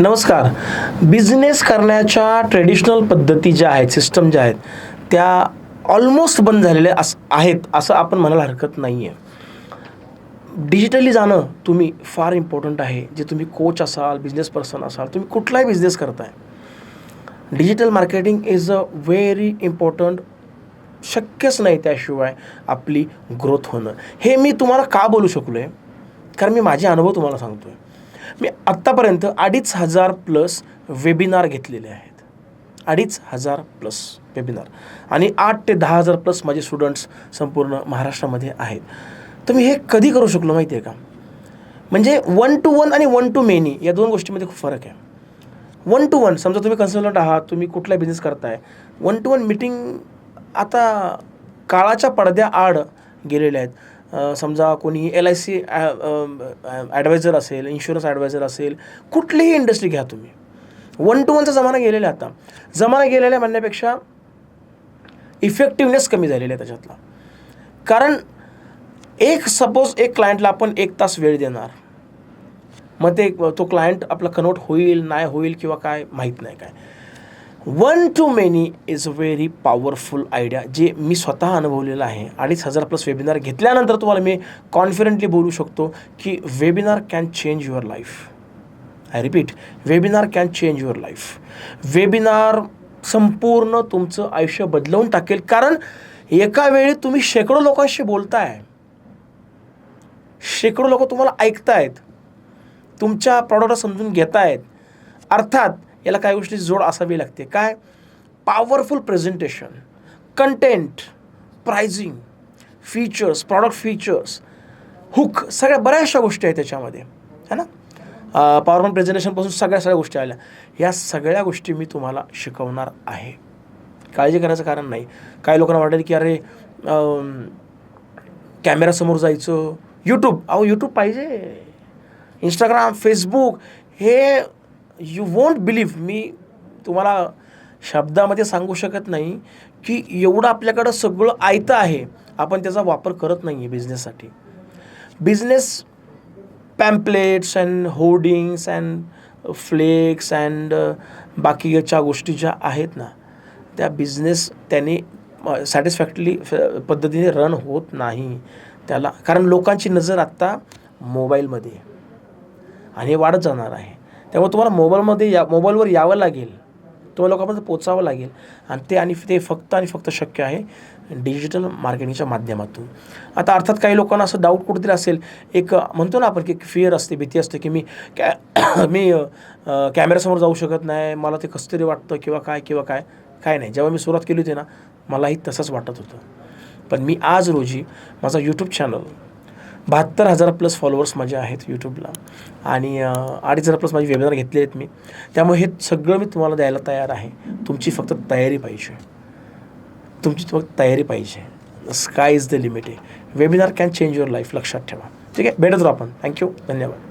नमस्कार. बिझनेस करण्याच्या ट्रेडिशनल पद्धती ज्या आहेत सिस्टम ज्या आहेत त्या ऑलमोस्ट बंद झालेल्या अस आहेत असं आपण म्हणायला हरकत नाही आहे डिजिटली जाणं तुम्ही फार इम्पॉर्टंट आहे. जे तुम्ही कोच असाल बिझनेस पर्सन असाल तुम्ही कुठलाही बिझनेस करताय. Digital marketing is a very important शक्यच नाही त्याशिवाय आपली ग्रोथ होणं. हे मी तुम्हाला का बोलू शकलो आहे कारण मी माझे अनुभव तुम्हाला सांगतो आहे मी आत्तापर्यंत अडीच हजार प्लस वेबिनार घेतलेले आहेत. अडीच हजार प्लस वेबिनार. आणि आठ ते दहा हजार प्लस माझे स्टुडंट्स संपूर्ण महाराष्ट्रामध्ये आहेत. तर मी हे कधी करू शकलो माहिती आहे का? म्हणजे वन टू वन आणि वन टू मेनी या दोन गोष्टीमध्ये खूप फरक आहे. वन टू वन समजा तुम्ही कन्सल्टंट आहात तुम्ही कुठला बिझनेस करताय वन टू वन मीटिंग आता काळाच्या पडद्या आड गेलेल्या आहेत. समजा कोणी एल आय सी ॲडवायझर असेल इन्शुरन्स ॲडवायझर असेल कुठलीही इंडस्ट्री घ्या तुम्ही. वन टू वनचा जमाना गेलेला आहे आता. जमाना गेलेला म्हणण्यापेक्षा इफेक्टिवनेस कमी झालेली आहे त्याच्यातला. कारण एक सपोज एक क्लायंटला आपण एक तास वेळ देणार. मग ते तो क्लायंट आपला कन्वर्ट होईल नाही होईल किंवा काय माहीत नाही काय. One to many is a very powerful idea जे मी स्वतः अनुभवलेलं आहे. अडीच हजार प्लस वेबिनार घेतल्यानंतर तुम्हाला मी कॉन्फिडेंटली बोलू शकतो की webinar can change your life I repeat webinar can change your life webinar संपूर्ण तुमचं आयुष्य बदलवून टाकेल. कारण एका वेळी तुम्ही शेकडो लोकांशी बोलताय. शेकडो लोक तुम्हाला ऐकतायत. तुमच्या प्रॉडक्टला समजून घेतायत. अर्थात याला काही गोष्टी जोड असावी लागते. काय? Powerful presentation content pricing features product features hook सगळ्या बऱ्याचशा गोष्टी आहेत त्याच्यामध्ये. है ना? पॉवरपॉईंट प्रेझेंटेशनपासून सगळ्या सगळ्या गोष्टी आल्या. या सगळ्या गोष्टी मी तुम्हाला शिकवणार आहे. काळजी करायचं कारण नाही. काही लोकांना वाटेल की अरे कॅमेरासमोर जायचं. यूट्यूब अहो यूट्यूब पाहिजे. इंस्टाग्राम फेसबुक हे यू वोंट बिलीव्ह मी तुम्हाला शब्दामध्ये सांगू शकत नाही की एवढं आपल्याकडं सगळं आयतं आहे. आपण त्याचा वापर करत नाही आहे बिझनेससाठी business pamphlets and hoardings and flex and बाकीच्या गोष्टी ज्या आहेत ना त्या बिझनेस त्याने सॅटिस्फॅक्टरी पद्धतीने रन होत नाही. त्याला कारण लोकांची नजर आत्ता मोबाईलमध्ये आणि वाढत जाणार आहे. त्यामुळे तुम्हाला मोबाईलमध्ये या मोबाईलवर यावं लागेल. तुम्हाला लोकांपर्यंत पोचावं लागेल. आणि ते आणि ते फक्त आणि फक्त शक्य आहे डिजिटल मार्केटिंगच्या माध्यमातून. आता अर्थात काही लोकांना असं डाऊट कुठेतरी असेल. एक म्हणतो ना आपण की फिअर असते भीती असते की मी कॅ मी कॅमेऱ्यासमोर जाऊ शकत नाही. मला ते कसं तरी वाटतं किंवा काय किंवा काय. काय नाही. जेव्हा मी सुरुवात केली होती ना मलाही तसंच वाटत होतं. पण मी आज रोजी माझा यूट्यूब चॅनल बहात्तर हजार प्लस फॉलोअर्स माझे आहेत यूट्यूबला आणि अडीच हजार प्लस माझे वेबिनार घेतले आहेत मी. त्यामुळे हे सगळं मी तुम्हाला द्यायला तयार आहे. तुमची फक्त तयारी पाहिजे. तुमची फक्त तयारी पाहिजे. स्काय इज द लिमिट आहे webinar can change your life लक्षात ठेवा. ठीक आहे? भेटत राहू आपण. थँक्यू धन्यवाद.